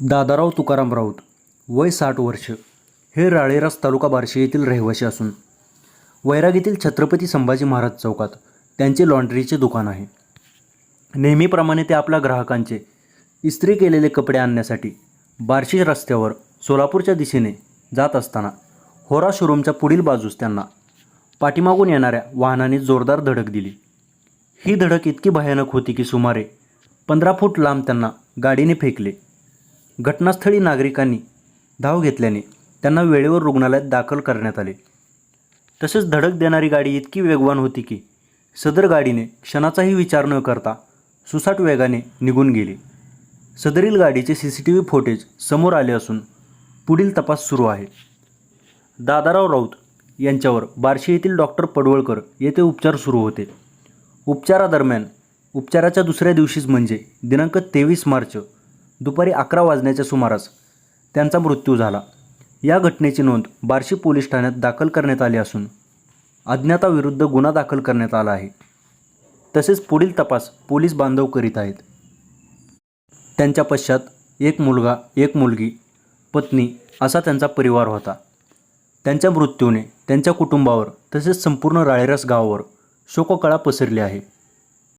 दादाराव तुकाराम राऊत वय साठ वर्ष. हे राळेरास तालुका बार्शी येथील रहिवासी असून वैरागीतील छत्रपती संभाजी महाराज चौकात त्यांचे लॉन्ड्रीचे दुकान आहे. नेहमीप्रमाणे ते आपल्या ग्राहकांचे इस्त्री केलेले कपडे आणण्यासाठी बार्शी रस्त्यावर सोलापूरच्या दिशेने जात असताना होरा शोरूमच्या पुढील बाजूस त्यांना पाठीमागून येणाऱ्या वाहनाने जोरदार धडक दिली. ही धडक इतकी भयानक होती की सुमारे पंधरा फूट लांब त्यांना गाडीने फेकले. घटनास्थळी नागरिकांनी धाव घेतल्याने त्यांना वेळेवर रुग्णालयात दाखल करण्यात आले. तसेच धडक देणारी गाडी इतकी वेगवान होती की सदर गाडीने क्षणाचाही विचार न करता सुसाट वेगाने निघून गेली. सदरील गाडीचे C C T V footage समोर आले असून पुढील तपास सुरू आहे. दादाराव राऊत यांच्यावर बार्शी येथील डॉक्टर पडवळकर येथे उपचार सुरू होते. उपचारादरम्यान उपचाराच्या दुसऱ्या दिवशीच म्हणजे दिनांक तेवीस मार्च दुपारी अकरा वाजण्याच्या सुमारास त्यांचा मृत्यू झाला. या घटनेची नोंद बार्शी पोलीस ठाण्यात दाखल करण्यात आली असून अज्ञाताविरुद्ध गुन्हा दाखल करण्यात आला आहे. तसेच पुढील तपास पोलीस बांधव करीत आहेत. त्यांच्या पश्चात एक मुलगा एक मुलगी पत्नी असा त्यांचा परिवार होता. त्यांच्या मृत्यूने त्यांच्या कुटुंबावर तसेच संपूर्ण राळेरस गावावर शोककळा पसरली आहे.